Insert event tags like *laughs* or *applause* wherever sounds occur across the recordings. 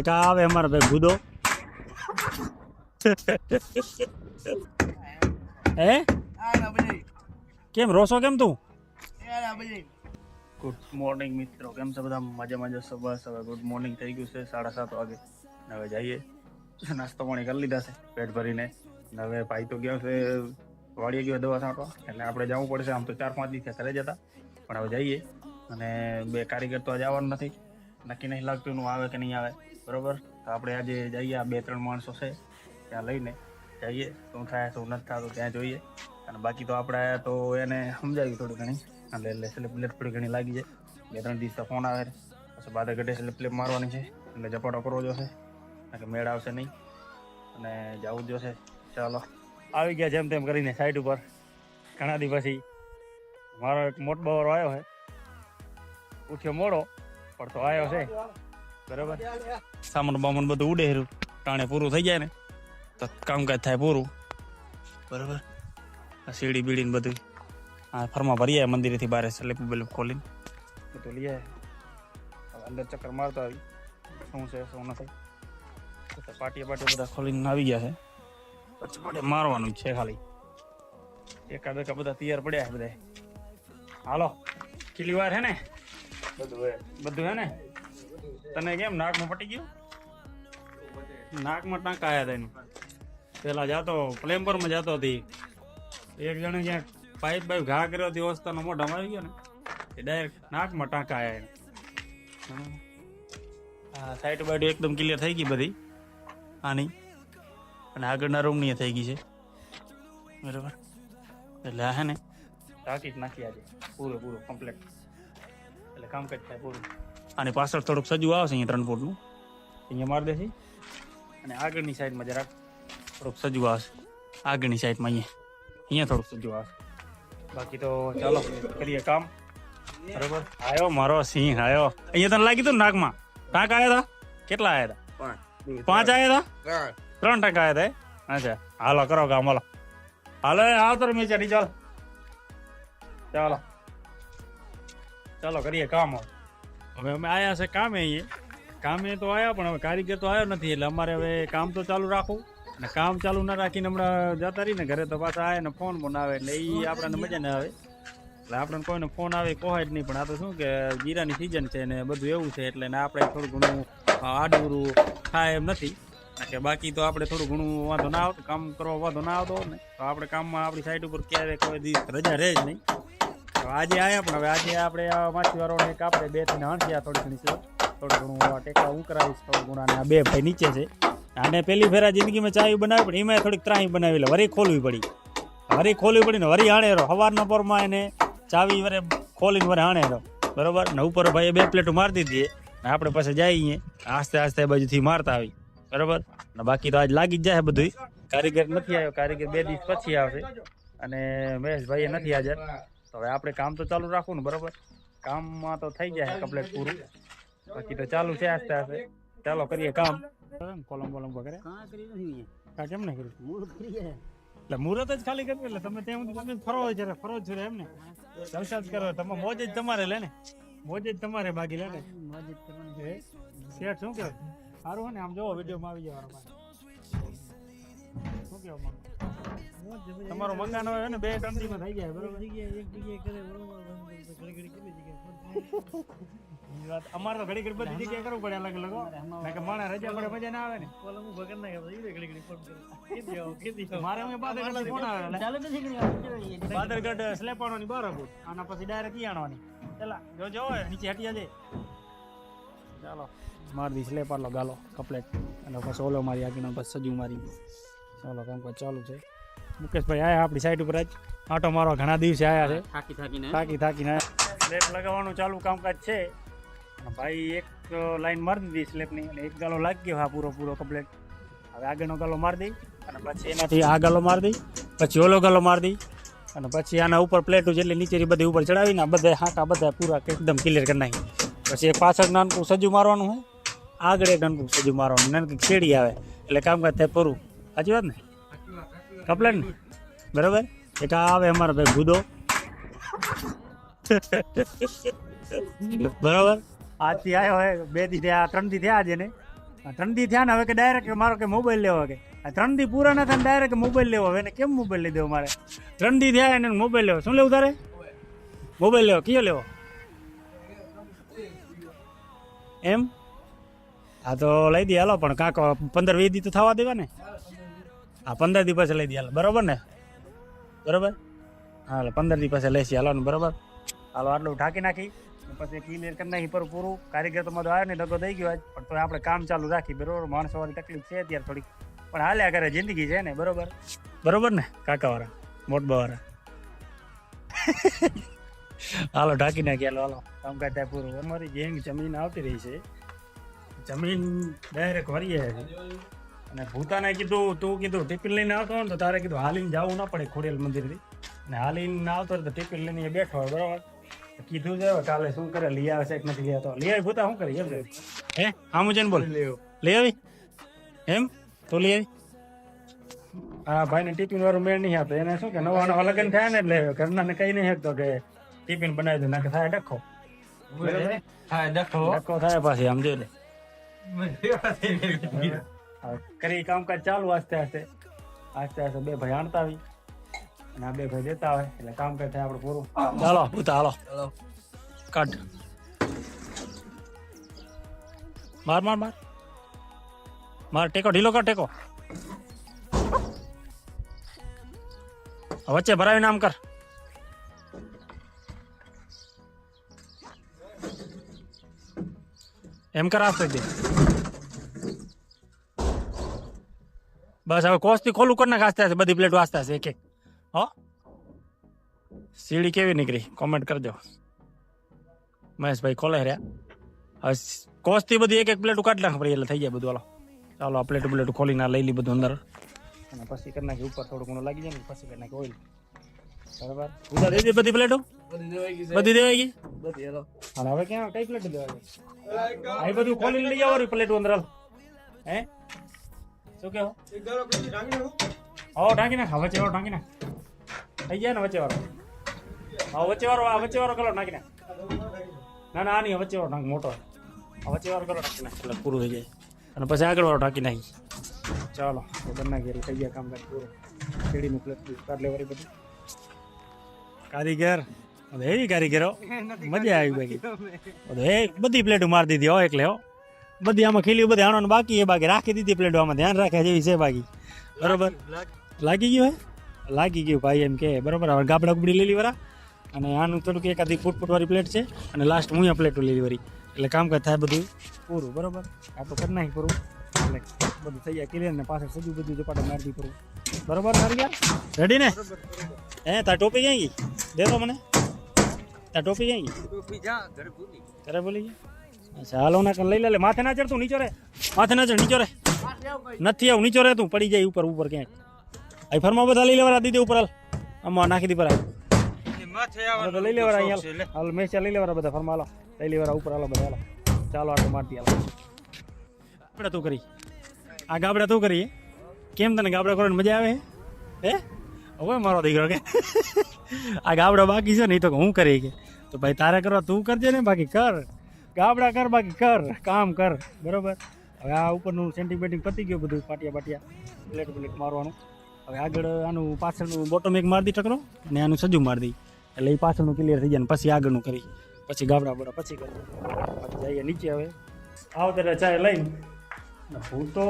એક આ આવે અમારા ભાઈ ગુદો *laughs* હે? કેમ રોસો કેમ તું? ગુડ મોર્નિંગ મિત્રો. કેમ છે બધા? મજા મજા સવાર સવાર ગુડ મોર્નિંગ થઈ ગયું છે સાડા સાત વાગે. હવે જઈએ. નાસ્તો પાણી કરી લીધા છે પેટ ભરીને. હવે ભાઈ તો ગયો છે વાડીએ ગયો દવા છાંટવા. એટલે આપણે જવું પડશે આમ તો ચાર પાંચ દિવસે ઘરે જતા પણ હવે જઈએ. અને બે કારીગર તો આજે આવવાનું નથી. નક્કી નહીં લાગતું આવે કે નહીં આવે. બરોબર? તો આપણે આજે જઈએ, આ બે ત્રણ માણસો છે, ત્યાં લઈને જઈએ. શું થાય, શું નથી થતું, ત્યાં જોઈએ. અને બાકી તો આપણે તો એને સમજાવ્યું થોડી ઘણી. એટલે એટલે સ્લીપ પ્લેટ થોડી ઘણી લાગી જાય બે ત્રણ દિવસ ફોન આવે પછી બાદ ગઢે સ્લીપ પ્લેટ મારવાની છે. એટલે ઝપાટો કરવો જોશે. કે મેળ આવશે નહીં. અને જવું જોશે. ચાલો. આવી ગયા જેમ તેમ કરીને સાઈડ ઉપર. ઘણા દી પછી મારો એક મોટ બવારો આવ્યો છે. ઉઠ્યો મોડો, પણ તો આવ્યો છે. બરાબર? સામાન બામાન બધું ઉડે ટાણે પૂરું થઈ જાય ને, તો કામકાજ થાય પૂરું. બરાબર? સીડી બીડી ને બધું. આ ફરમા ભરી આવે મંદિરેથી બહાર સ્લેપ બેલેપ ખોલીને. બધું લઈ આવે અંદર ચક્કર મારતો આવી. શું છે, શું નથી. પાટીએ પાટીયા બધા ખોલીને આવી ગયા છે. પછી પડે મારવાનું છે ખાલી. એકાદ એકા બધા તૈયાર પડ્યા છે બધા હાલો, કેટલી વાર હે ને? બધું હે ને? તને કેમ નાકમાં પટી ગયું? નાકમાં ટાંકા આવ્યા હતા એનું. પેલા જાતો, પ્લેમ્બરમાં જાતો હતી. એક જણે જ્યાં પાઇપ બાઇપ ઘા કર્યો હતી અવસ્થાનો મોઢામાં આવી ગયો ને, એ ડાયરેક્ટ નાકમાં ટાંકા આવ્યા. આ સાઈડ બાઈડ એકદમ ક્લિયર થઈ ગઈ બધી, આની. અને આગળના રૂમની થઈ ગઈ છે. બરાબર? એટલે આ હે ને, ટાંકી જ નાખી આજે. પૂરો પૂરો કમ્પ્લેટ એટલે કામકાજ થાય પૂરું. આની પાછળ થોડુંક સજુ આવશે અહીંયા ત્રણ ફૂટનું. અહીંયા મારી દેશે. અને આગળની સાઈડમાં જરાક થોડુંક સજુ આવશે આગળની સાઈડમાં અહીંયા. અહીંયા થોડુંક સજુ આવશે બાકી તો ચાલો કરીએ કામ. બરોબર? આવ્યો મારો સિંહ આવ્યો અહીંયા તને લાગી તું નાકમાં? ટાંક આવ્યા હતા કેટલા આવ્યા હતા પાંચ. આવ્યા હતા ત્રણ. ટાંક આવ્યા હતા અચ્છા. હાલો કરો કામ હાલો. હાલો એ આવ તો રમી ચાલ. ચાલો. ચાલો કરીએ કામ હવે. હવે અમે આયા છે કામે અહીંયા કામે તો આવ્યા પણ હવે કારીગર તો આવ્યો નથી, એટલે અમારે હવે કામ તો ચાલુ રાખવું. અને કામ ચાલુ ના રાખીને હમણાં જતા રહીને ઘરે તો પાછા આવે ને ફોન પણ આવે, એટલે એ આપણને મજા ના આવે. એટલે આપણને કોઈને ફોન આવે કોહાય જ નહીં, પણ આ તો શું કે જીરાની સિઝન છે ને બધું એવું છે, એટલે ને આપણે થોડું ઘણું આડુરું થાય એમ નથી. કે બાકી તો આપણે થોડું ઘણું વાંધો ના આવતો, કામ કરવા વાંધો ના આવતો ને. તો આપણે કામમાં આપણી સાઈડ ઉપર ક્યારેય કોઈ દિવસ રજા રહે જ નહીં. આજે આયા પણ હવે આજે આપણે આ માછીવાળોને એક આપણે બે થઈને હણસ્યા થોડી ઘણી છે થોડું ઘણું ટેકા હું થોડું ઘણું અને આ બે ભાઈ નીચે છે. આને પહેલી ફેરા જિંદગીમાં ચાવી બનાવી, પણ એમાં થોડીક ત્રાહી બનાવી એટલે વરી ખોલવી પડી. વરી ખોલવી પડી ને વરી હાણેરો સવારના પરમાં એને ચાવી વરે ખોલીને વરે હાણેરો બરોબર? ને ઉપર ભાઈ બે પ્લેટો મારી દીધી ને આપણે પાસે જઈએ આસ્તે આસ્તે બાજુથી મારતા આવી. બરોબર? ને બાકી તો આજ લાગી જ જાય બધું કારીગર નથી આવ્યો. કારીગર બે દિવસ પછી આવશે. અને મહેશભાઈએ નથી હાજર. હવે આપણે કામ તો ચાલુ રાખવું ને બરોબર? કામમાં તો થઈ જાય કમ્પ્લેટ પૂરું. બાકી તો ચાલુ છે આસ્તે આસ્તે. ચાલો કરીએ કામ. કોલમ બોલમ વગેરે? કા કેમ ને કર્યું? એટલે મુહૂર્ત જ ખાલી કરવી એટલે તમે ત્યાં સુધી ફરો છે ફરો છો એમ ને. જલસા જ કરો તમે મોજ જ તમારે લે ને. મોજ જ તમારે બાકી લે ને. શેઠ શું કહે? સારું ને આમ જોવો વિડીયોમાં આવી જવાનું શું કેવું મંગ તમારો મંગાનો હોય ને બે કંપનીમાં થઈ જાય બરોબર? ઈ વાત અમારે તો ઘડી ઘડી બધી જગ્યાએ કરવું પડે અલગ અલગ કે માણસ રજા પડે મજા ના આવે ને. મારે અમે બાદરગઢથી ફોન આવે એટલે બાદરગઢ સ્લેપાણોની બરાબર આના પછી ડાયરેક્ટ ઈયાણવાની પેલા જો જો નીચે હટી જાય ચાલો. મારી દી સ્લેપાર લો ગાલો કપલેટ. અને પછી ઓલો મારી આગળ પછી સજુ મારી. ચાલો કામકાજ ચાલુ છે. મુકેશભાઈ આયા આપણી સાઈડ ઉપર જ આટો મારવા ઘણા દિવસે આયા છે. થાકી થાકીને. થાકી થાકીને સ્લેબ લગાવવાનું ચાલુ કામકાજ છે. ભાઈ એક લાઈન મારી દીધી સ્લેબની અને એક ગાલો લાગી ગયો. હા પૂરો પૂરો કમ્પ્લેટ હવે આગળનો ગાલો મારી દઈ. અને પછી એનાથી આ ગાલો મારી દઈ. પછી ઓલો ગાલો મારી દઈ. અને પછી આના ઉપર પ્લેટો જેટલી નીચેની બધી ઉપર ચડાવીને બધા હાંકા બધા પૂરા એકદમ ક્લિયર કરી નાખી. પછી એક પાછળ નાનકું સજુ મારવાનું હોય. આગળ એક નાનકું સજુ મારવાનું. નાનકી શેડી આવે. એટલે કામકાજ થાય પૂરું. સાચી વાત ને? કપ્લેન બરાબર? એક આવે અમારો ભાઈ ગુદો બરાબર? આજથી આવ્યો હોય બે દી થયા ત્રણ દી થયા આજે ને. આ ત્રણ દી થયા ને, હવે કે ડાયરેક્ટ મારો કે મોબાઈલ લેવો કે. આ ત્રણ દી પૂરા ના થાય ડાયરેક્ટ મોબાઈલ લેવો. હવે કેમ મોબાઈલ લઈ દેવો મારે? ત્રણ દી થયા એને મોબાઈલ લેવો. શું લેવું તારે? મોબાઈલ લેવો. કયો લેવો? એમ? હા તો લઈ દે, હાલો, પણ કાંક પંદર, વીસ દી તો થવા દેવા ને હા, પંદર દી પછી લઈ દે, હાલો. બરોબર ને? બરોબર? હા એટલે પંદર દી પછી લેસી હાલો બરોબર? હાલો, આટલું ઢાંકી નાખી પછી ક્લિયર કરી નાખી પર પૂરું. કારીગર તો મારો આવ્યો ને દગો દઈ ગયો આજ. પણ તો આપણે કામ ચાલુ રાખી, બરોબર? માણસો વાળી તકલીફ છે અત્યારે થોડીક. પણ હાલ્યા કરે, જિંદગી છે ને, બરોબર? બરોબર ને, કાકાવાળા, મોટબાવાળા? *laughs* હાલો, ઢાંકી નાખી, હાલો હાલો. કામકાજ થાય પૂરું. અમારી ગેંગ જમીન આવતી રહી છે. જમીન ડાયરેક્ટ વરીએ અને ભૂતાને કીધું તું કીધું ટિફિન લઈને આવતો ને તો તારે કીધું હાલીને જવું ના પડે ખોડિયાલ મંદિરથી. અને હાલીને ના આવતો હોય તો ટિફિન લઈને બેઠો હોય બરાબર? કીધું છે કાલે શું કરે લઈ આવે છે કે નથી લઈ આવતો લઈ આવી ભૂતા શું કરી એમ છે હે આમ જઈને બોલ. લઈ આવી. એમ? તો લઈ આવી? હા ભાઈને ટિફિન વાળું મેળ નહીં આપે. એને શું કે નવા નવા લગ્ન થયા ને એટલે ઘરનાને કઈ નહીં શકતો કે ટિફિન બનાવી દે નાખે થાય ડખો. હા ડખો ડખો થાય પાછી આમ જોઈ લે. કરી કામકાજ ચાલુ આસ્તે આસ્તે. આસ્તે આસ્તે બે ભાઈ આણતા આવી અને આ બે ભાઈ દેતા આવે એટલે કામ કામકાજ થાય આપણે પૂરું. ચાલો પૂતા હાલો. કાઢ. માર માર માર. માર ટેકો ઢીલો કર ટેકો. વચ્ચે ભરાવીને આમ કર. એમ કર આપશે દે બસ હવે કોસ્ટથી ખોલું કરી નાખ આસ્તે બધી પ્લેટ વાંચતા હશે એક એક હો? સીડી કેવી નીકળી? કોમેન્ટ કરજો મહેશભાઈ ખોલે રહ્યા. હવે કોસ્ટથી બધી એક એક પ્લેટો કાઢી નાખ પછી એટલે થઈ જાય બધું હાલો. ચાલો આ પ્લેટ પ્લેટો ખોલીને લઈ લી બધું અંદર. અને પછી કરી નાખી ઉપર થોડું ઘણું લાગી જાય ને પછી કરી નાખી ઓઇલ બરાબર? ઉધા દે બધી પ્લેટો બધી દેવાઈ ગઈ અને હવે ક્યાં કઈ પ્લેટ દેવાય આ બધું ખોલીને લઈ આવવાની પ્લેટો અંદર હે? શું કેવો હા? ઢાંકી નાખ વચ્ચે વાળો ઢાંકી નાખ થઈ ગયા ને વચ્ચે વાળો? હા વચ્ચે વાળો આ વચ્ચે વાળો કલર નાખી નાખ ના ના આ નહીં વચ્ચે વાળો ઢાંક મોટો. આ વચ્ચે વાળો કલર નાખી નાખ એટલે પૂરું થઈ જાય. અને પછી આગળ વાળો ઢાંકી નાખી. ચાલો બંને ઘેર થઈ ગયા કામકાજ પૂરું. સીડીનું પ્લેટ કાઢ લેવાની બધું. કારીગર હવે એવી કારીગરો? *laughs* મજા આવી બાકી બધી. પ્લેટો મારી દીધી હો એટલે હો. બધી આમાં ખીલી બધી આણો બાકી એ બાકી રાખી દીધી પ્લેટો આમાં ધ્યાન રાખે જેવી છે બાકી. બરોબર? લાગી ગયું હે? લાગી ગયું ભાઈ એમ કે બરોબર? હવે ગાબડા ગુબડી લીલી વરા. અને આનું થોડુંક એકાદી ફૂટ ફૂટવાળી પ્લેટ છે. અને લાસ્ટ હું પ્લેટો લીલી વરી. એટલે કામકાજ થાય બધું પૂરું બરોબર? આ તો કરી નાખી પૂરું. એટલે બધું થઈ ગયા ક્લિયર ને પાછળ સજુ બધું ઝપાટા મારી દી પૂરું. બરોબર મારી ગયા? રેડી ને? હે તાર ટોપી ક્યાં ગઈ? દે તો મને. તાર ટોપી ક્યાં ગઈ? કરે બોલી ગઈ અચ્છા હાલો, ના લઈ લે માથે ના ચડ તું નીચો રે. માથે ના નીચો રે. નથી આવું, નીચો રે તું, પડી જાય ઉપર ઉપર ક્યાંક અહીં ફરમાં બધા લઈ લેવાના દીધી ઉપર હાલ. આમાં નાખી દી લઈ અહીંયા હાલ. મેચા લઈ લેવાના બધા, ફરમાં હાલો. લઈ લેવાના, ઉપર હાલો બધા, હાલો. ચાલો આટો મારતી હાલો. ગાબડા તું કરી. આ ગાબડા તું કરી કેમ તને ગાબડા કરવાની મજા આવે, હે? હવે મારો દીકરો કે. *laughs* આ ગાબડા બાકી છે ને એ તો હું કરી કે? તો ભાઈ, તારે કરવા તું કરજે ને, બાકી કર. ગાબડા કર બાકી કર કામ કર બરોબર? હવે આ ઉપરનું સેન્ટિંગ બેટિંગ પતી ગયું બધું પાટિયા પાટિયા. પ્લેટ પ્લેટ મારવાનું. હવે આગળ આનું પાછળનું બોટમ એક મારી દી ટકરો અને આનું સજુ મારી દઈ એટલે એ પાછળનું ક્લિયર થઈ જાય ને પછી આગળનું કરી. પછી ગાબડા બોડા પછી કરી. પછી જઈએ નીચે હવે. આવો ત્યારે ચાય લઈને. હું તો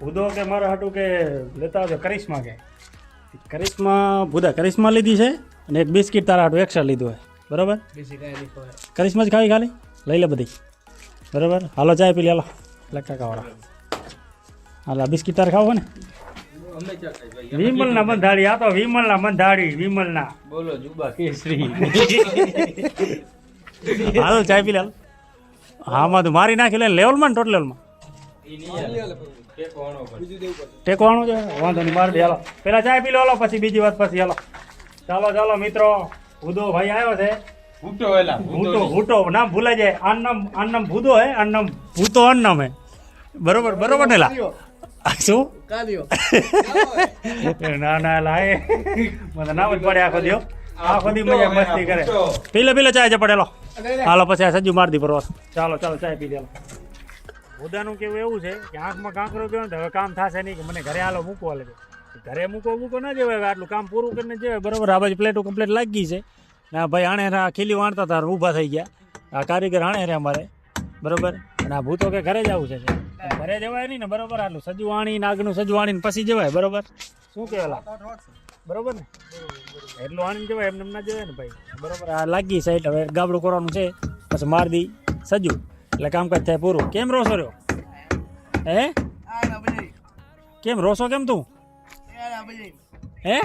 ભૂદો કે મારા હાટું કે લેતા આવજો કરિશ્મા કે. કરિશ્મા ભૂદા કરિશ્મા લીધી છે અને એક બિસ્કિટ તારા હાટું એક્સ્ટ્રા લીધું હોય. બરાબર? કરિશ્મા જ ખાવી ખાલી? લઈ લે બધી. બરાબર? હાલો ચાય પી લે હાલો. લખા કાવાળા હાલો બિસ્કીટ તારે ખાવ ને? વિમલના બંધાડી આ તો વિમલના બંધાડી વિમલના. બોલો જુબા કેસરી. હાલો ચાય પી લે હાલ. હા માં તો મારી નાખી લે લેવલમાં ને ટોટલ લેવલમાં ટેકો આણો છે વાંધો નહીં મારી દે હાલો. પેલા ચાય પી લો હાલો પછી બીજી વાત પછી હાલો. ચાલો ચાલો મિત્રો. ઉદો ભાઈ આવ્યો છે. ભૂટો એલા નામ ભૂલાઈ જાય. આન નામ ભૂતો હે આ નામ ભૂતો નામ હે. બરોબર બરોબર ને લા શું? ના ના લા એ મને નામ જ પડે આખો દિયો આખો દી મજા મસ્તી કરે. પીલે પીલે ચાય છે પડેલો હાલો પછી આ સજ્જુ માર દી પરવાર ચાલો ચાલો ચાય પી દેલો હાલો. મુદ્દાનું કેવું એવું છે કે આંખમાં કાંકરો ગયો ને તો હવે કામ થશે નહીં કે મને ઘરે હાલો મૂકવા લાગે ઘરે મૂકો મૂકો ના જવાય આટલું કામ પૂરું કરીને જવાય બરોબર આ બાજુ પ્લેટો કમ્પ્લીટ લાગી ગઈ છે. ના ભાઈ આણે આ ખીલી વાણતા તાર ઊભા થઈ ગયા. આ કારીગર આણે રે અમારે બરોબર? અને આ ભૂતો કે ઘરે જ આવું છે ઘરે જવાય નહીં ને બરોબર? આટલું સજવાણી નાગનું સજવાણી પછી જવાય બરોબર? શું કહેલા બરોબર ને? એટલું આણીને જવાય એમને ના જવાય ને ભાઈ. બરોબર? આ લાગી સાઈડ હવે ગાબડું કરવાનું છે. પછી માર દી સજુ એટલે કામકાજ થાય પૂરું. કેમ રોસો રહ્યો? હે? કેમ રોસો કેમ તું? હે?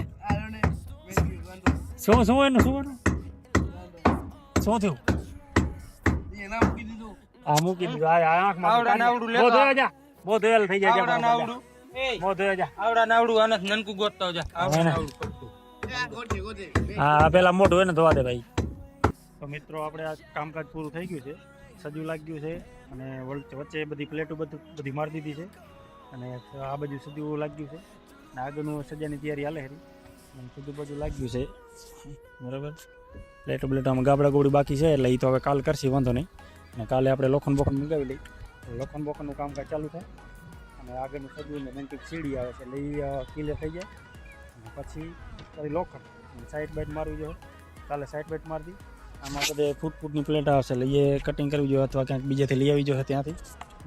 શું શું એનું શું એનું શું થયું? આ મૂકી દીધું. આ આ આંખમાં આવડા નાવડું બહુ લેતો ધોયા જા થઈ જાય આવડા નાવડું. એ. બહુ જા આવડા નાવડું આને નનકું ગોતતા જા આવડા નાવડું. હા પેલા મોઢું હોય ને ધોવા દે ભાઈ. તો મિત્રો આપણે આ કામકાજ પૂરું થઈ ગયું છે. સજુ લાગ્યું છે અને વચ્ચે બધી પ્લેટો બધું બધી મારી દીધી છે. અને આ બાજુ સજુ લાગ્યું છે. અને આગળનું સજાની તૈયારી હાલે ખરી અને સજુ બાજુ લાગ્યું છે. બરાબર? પ્લેટો પ્લેટોમાં ગાબડા ગોળી બાકી છે, એટલે એ તો હવે કાલ કરશી, વાંધો નહીં. અને કાલે આપણે લોખંડ બોખંડ મંગાવી લઈ લોખંડ બોખંડનું કામકાજ ચાલુ થાય અને આગળનું સજુ ને કંઈક સીડી આવે છે, એટલે એ ક્લિયર થઈ જાય. અને પછી ફરી લોખંડ. સાઈડ બાઈટ મારવી જોઈએ કાલે સાઈડ બાઈટ મારી દી. આમાં બધે ફૂટ ફૂટની પ્લેટ આવશે એટલે એ કટિંગ કરવી જોઈએ અથવા ક્યાંક બીજેથી લઈ આવી જોઈએ ત્યાંથી.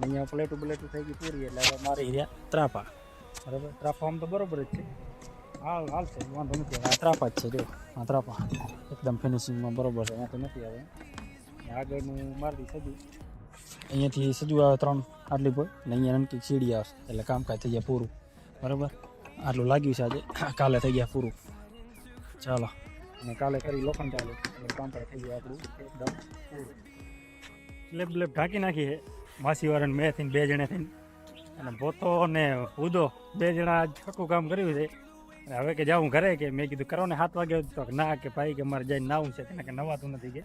અહીંયા પ્લેટું પ્લેટું થઈ ગઈ પૂરી, એટલે મારી રહ્યા ત્રાપા બરાબર? ત્રાફા આમ તો બરોબર જ છે. હાલ હાલ છે, વાંધો નથી. આ ત્રાપા જ છે, જો, આ ત્રાપા. એકદમ ફિનિશિંગમાં બરોબર છે, વાંધો નથી આવે આગળનું મારી સજુ. અહીંયાથી સજુ આવે ત્રણ આટલી પર અને અહીંયા નનકી સીડી આવશે એટલે કામકાજ થઈ જાય પૂરું. બરાબર? આટલું લાગ્યું છે આજે. કાલે થઈ ગયા પૂરું. ચાલો. અને કાલે કરી લોખંડ ચાલુ. કામકાજ થઈ જાય આપણું. એકદમ લેબ બ્લેબ ઢાંકી નાખી છે. માસીવાળાને મેં થઈને બે જણે થઈને. અને પોતો ને ઉદો બે જણા આજ છોટું કામ કર્યું છે. હવે કે જાઉં ઘરે કે મેં કીધું કરો ને સાત વાગે તો કે ના કે ભાઈ કે મારે જઈને નાવું છે કે નવાતું નથી કે.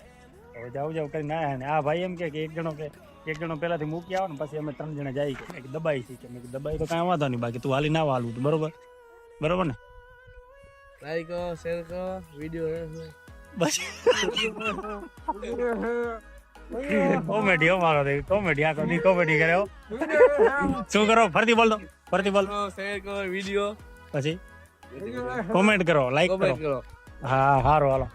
હવે જાઉં જાઉં કરી ના અને આ ભાઈ એમ કે એક જણો કે એક જણો પહેલાથી મૂકી આવો ને પછી અમે ત્રણ જણા જાય કે. દબાઈ છે કે. મેં દબાઈ તો કાંઈ વાંધો નહીં બાકી તું હાલી ના હાલવું તું બરોબર? બરોબર ને? લાઈક શેર કરો વીડિયો બસ. કોમેડી અમારો કોમેડી આ કોની કોમેડી કરે. શું કરો? ફરતી બોલ દો ફરતી બોલ. શેર કરો વીડિયો પછી? કોમેન્ટ કરો લાઈક કરો. હા સારું હાલો.